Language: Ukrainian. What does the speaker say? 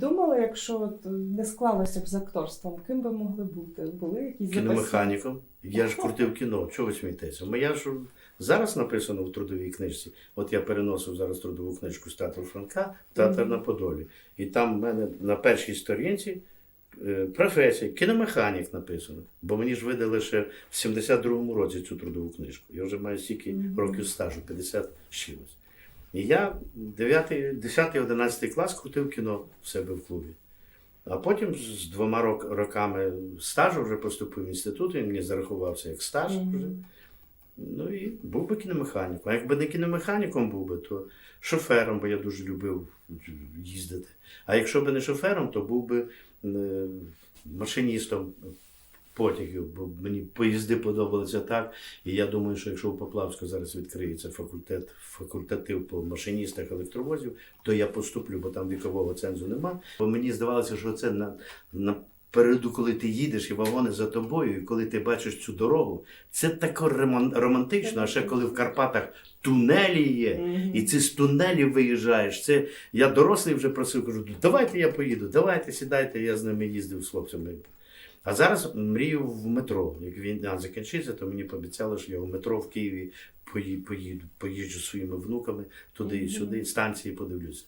думали, якщо от не склалося б з акторством, ким би могли бути? Були якісь? Кіномеханіком. Я ж крутив кіно. Чого ви смієтеся? Моя ж зараз написано в трудовій книжці. От я переносив зараз трудову книжку з театру Франка, в театр Мгм. на Подолі. І там в мене на першій сторінці е, професія, кіномеханік написано. Бо мені ж видали ще в 72-му році цю трудову книжку. Я вже маю стільки Мгм. років стажу, 50 з чимось. І я 9, 10, 11 клас крутив кіно в себе в клубі. А потім з двома рок- роками стажу вже поступив в інститут, він мені зарахувався як стаж вже. Ну і був би кіномеханіком. А якби не кіномеханіком був би, то шофером, бо я дуже любив їздити. А якщо б не шофером, то був би е, машиністом потягів, бо мені поїзди подобалися так. І я думаю, що якщо у Поплавську зараз відкриється факультет, факультатив по машиністах електровозів, то я поступлю, бо там вікового цензу нема. Бо мені здавалося, що це на, на Переду, коли ти їдеш і вагони за тобою, і коли ти бачиш цю дорогу, це роман- романтично, а ще коли в Карпатах тунелі є, і ти з тунелів виїжджаєш. Це я дорослий вже просив, кажу, давайте я поїду, давайте сідайте, я з ними їздив з хлопцями. А зараз мрію в метро. Як війна закінчиться, то мені пообіцяли, що я в метро в Києві пої- поїду, поїжджу зі своїми внуками туди і сюди, станції подивлюся.